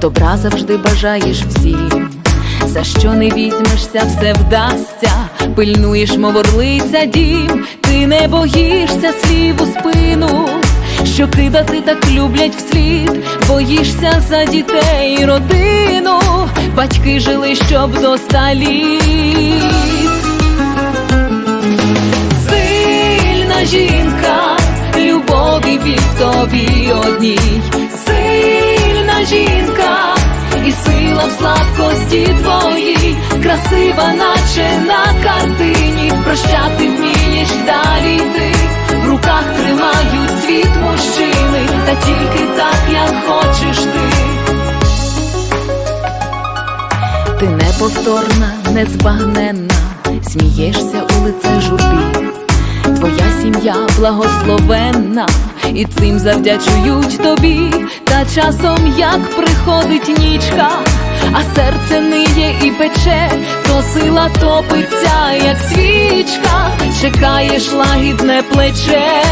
добра завжди бажаєш всім. За що не візьмешся, все вдасться, пильнуєш, мов орлиця дім, ти не боїшся слів у спину, що кидати так люблять вслід, боїшся за дітей і родину, батьки жили, щоб до досталі. Сильна жінка, любові від тобі одній, слабкості твоїй, красива, наче на картині, прощати вмієш далі ти, в руках тримають цвіт мужчини, та тільки так, як хочеш ти. Ти неповторна, незбагненна, смієшся у лице журбі. Твоя сім'я благословенна, і цим завдячують тобі. Та часом як приходить нічка, а серце ниє і пече, то сила топиться, як свічка, чекаєш лагідне плече.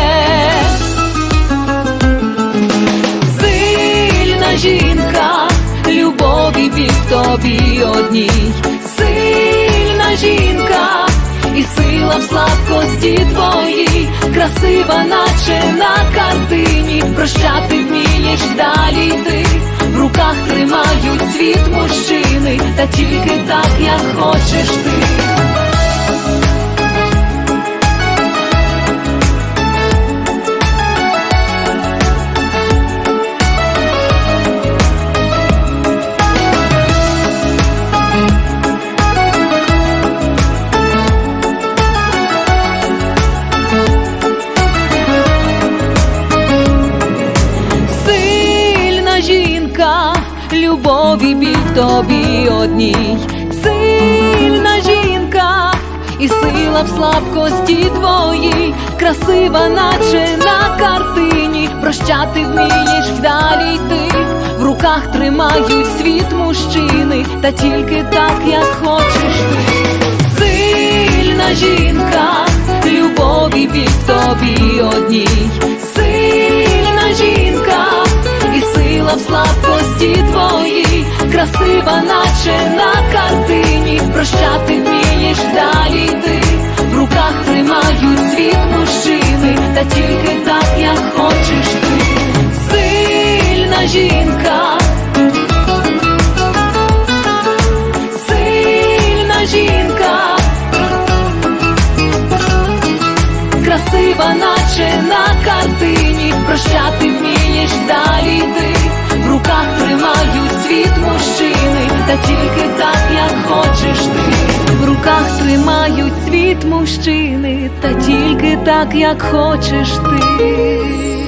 Сильна жінка, любові від тобі одній, сильна жінка, і сила в слабкості твоїй, красива, наче на картині, прощати вмієш далі ти, руках тримають світ мужчини, та тільки так, як хочеш ти. Любові біль тобі одній, сильна жінка, і сила в слабкості твоїй, красива, наче на картині, прощати вмієш вдалі йти, в руках тримають світ мужчини, та тільки так, як хочеш ти. Сильна жінка, любові від тобі одній, наче на картині, прощати вмієш далі йти, в руках тримають світ мужчини, та тільки так, як хочеш ти. Сильна жінка. Сильна жінка, красива, наче на картині, прощати вмієш далі йти, в руках тримають цвіт мужчини, тримають мужчини, та тільки так, як хочеш ти.